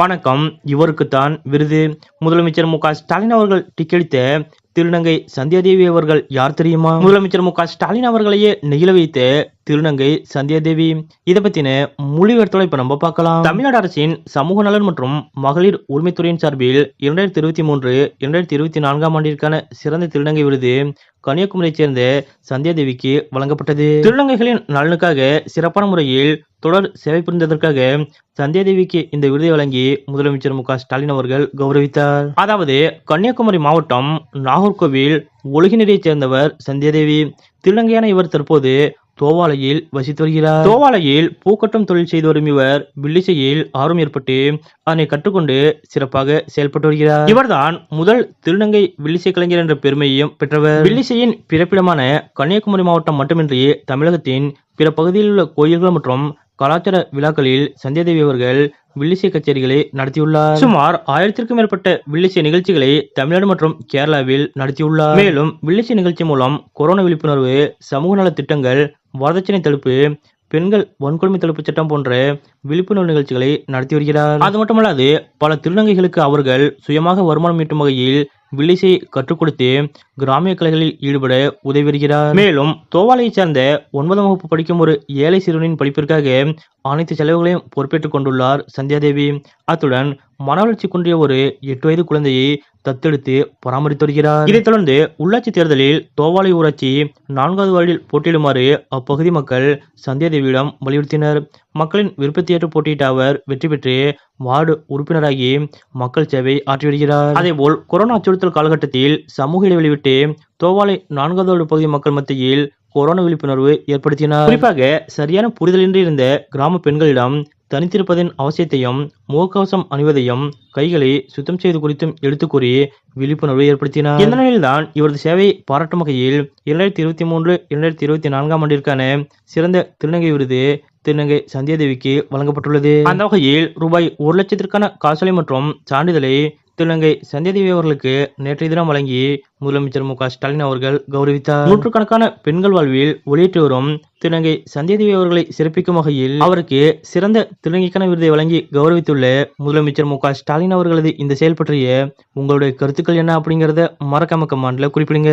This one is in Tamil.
வணக்கம். இவருக்குத்தான் விருது. முதலமைச்சர் மு க ஸ்டாலின் அவர்கள் டிக்கெடித்த திருநங்கை சந்தியாதேவி அவர்கள் யார் தெரியுமா? முதலமைச்சர் மு க ஸ்டாலின் அவர்களையே நெகிழ வைத்து திருநங்கை சந்தியாதேவி இதை பத்தின மொழிபெயர்த்தோட இப்ப நம்ம பார்க்கலாம். தமிழ்நாடு அரசின் சமூக நலன் மற்றும் மகளிர் உரிமைத்துறையின் சார்பில் இரண்டாயிரத்தி இருபத்தி மூன்று இரண்டாயிரத்தி இருபத்தி நான்காம் ஆண்டிற்கான சிறந்த திருநங்கை விருது கன்னியாகுமரியைச் சேர்ந்த சந்தியாதேவிக்கு வழங்கப்பட்டது. திருநங்கைகளின் நலனுக்காக சிறப்பான முறையில் தொடர் சேவை புரிந்ததற்காக சந்தியாதேவிக்கு இந்த விருதை வழங்கி முதலமைச்சர் மு க ஸ்டாலின் அவர்கள் கௌரவித்தார். அதாவது கன்னியாகுமரி மாவட்டம் நாகூர் நாகர்கோவில் உலகினரைச் சேர்ந்தவர் சந்தியாதேவி. திருநங்கையான இவர் தற்போது தோவாலையில் வசித்து வருகிறார். தோவாலையில் பூக்கட்டும் தொழில் செய்து வரும் இவர் வில்லிசையில் ஆர்வம் ஏற்பட்டு அதனை கற்றுக்கொண்டு சிறப்பாக செயல்பட்டு வருகிறார். இவர்தான் முதல் திருநங்கை வில்லிசை கலைஞர் என்ற பெருமையையும் பெற்றவர். வில்லிசையின் பிறப்பிடமான கன்னியாகுமரி மாவட்டம் மட்டுமின்றி தமிழகத்தின் பிற பகுதியில் உள்ள கோயில்கள் மற்றும் கலாச்சார விழாக்களில் சந்தியாதேவி அவர்கள் வில்லிசை கச்சேரிகளை நடத்தியுள்ளார். சுமார் ஆயிரத்திற்கும் மேற்பட்ட வில்லிசை நிகழ்ச்சிகளை தமிழ்நாடு மற்றும் கேரளாவில் நடத்தியுள்ளார். மேலும் வில்லிசை நிகழ்ச்சி மூலம் கொரோனா விழிப்புணர்வு சமூக நல திட்டங்கள் வரதட்சணை தடுப்பு பெண்கள் வன்கொடுமை தடுப்பு சட்டம் போன்ற விழிப்புணர்வு நிகழ்ச்சிகளை நடத்தி வருகிறார். அது மட்டுமல்லாது பல திருநங்கைகளுக்கு அவர்கள் சுயமாக வருமானம் ஈட்டும் வகையில் வில்லிசை கற்றுக் கொடுத்து கிராமிய கலைகளில் ஈடுபட உதவி வருகிறார். மேலும் தோவாலையைச் சேர்ந்த ஒன்பதாம் வகுப்பு படிக்கும் ஒரு ஏழை சிறுவனின் படிப்பிற்காக அனைத்து செலவுகளையும் பொறுப்பேற்றுக் கொண்டுள்ளார் சந்தியாதேவி. அத்துடன் மனவளர்ச்சி குன்றிய ஒரு எட்டு வயது குழந்தையை தத்தெடுத்து பராமரித்து வருகிறார். இதைத் தொடர்ந்து உள்ளாட்சி தேர்தலில் தோவாலை ஊராட்சி நான்காவது வார்டில் போட்டியிடுமாறு அப்பகுதி மக்கள் சந்தியாதேவியிடம் வலியுறுத்தினர். மக்களின் விருப்பத்தேற்று போட்டியிட்ட அவர் வெற்றி பெற்று வார்டு உறுப்பினராகி மக்கள் சேவை ஆற்றி வருகிறார். அதேபோல் கொரோனா அச்சுறுத்தல் காலகட்டத்தில் சமூக இடைவெளி விட்டு தோவாலை நான்காவது பகுதி மக்கள் மத்தியில் கொரோனா விழிப்புணர்வு ஏற்படுத்தினார். குறிப்பாக சரியான புரிதலின்றி இருந்த கிராம பெண்களிடம் தனித்திருப்பதன் அவசியத்தையும் முகக்கவசம் அணிவதையும் கைகளை சுத்தம் செய்வது குறித்தும் எடுத்துக் கூறி விழிப்புணர்வு ஏற்படுத்தினார். இந்த நிலையில்தான் இவரது சேவையை பாராட்டும் வகையில் இரண்டாயிரத்தி இருபத்தி மூன்று இரண்டாயிரத்தி இருபத்தி நான்காம் ஆண்டிற்கான சிறந்த திருநங்கை விருது திருநங்கை சந்தியாதேவிக்கு வழங்கப்பட்டுள்ளது. அந்த வகையில் ரூபாய் ஒரு லட்சத்திற்கான காசோலை மற்றும் சான்றிதழை திருநங்கை சந்தியாதேவி அவர்களுக்கு நேற்றைய தினம் வழங்கி முதலமைச்சர் மு ஸ்டாலின் அவர்கள் கௌரவித்தார். நூற்றுக்கணக்கான பெண்கள் வாழ்வில் ஒளியேற்றி வரும் திருநங்கை சந்தியாதேவி அவர்களை சிறப்பிக்கும் வகையில் அவருக்கு சிறந்த திருநங்கைக்கான விருதை வழங்கி கௌரவித்துள்ள முதலமைச்சர் மு ஸ்டாலின் அவர்களது இந்த செயல் பற்றிய உங்களுடைய கருத்துக்கள் என்ன அப்படிங்கறத மறக்காம கமாண்ட்ல குறிப்பிடுங்க.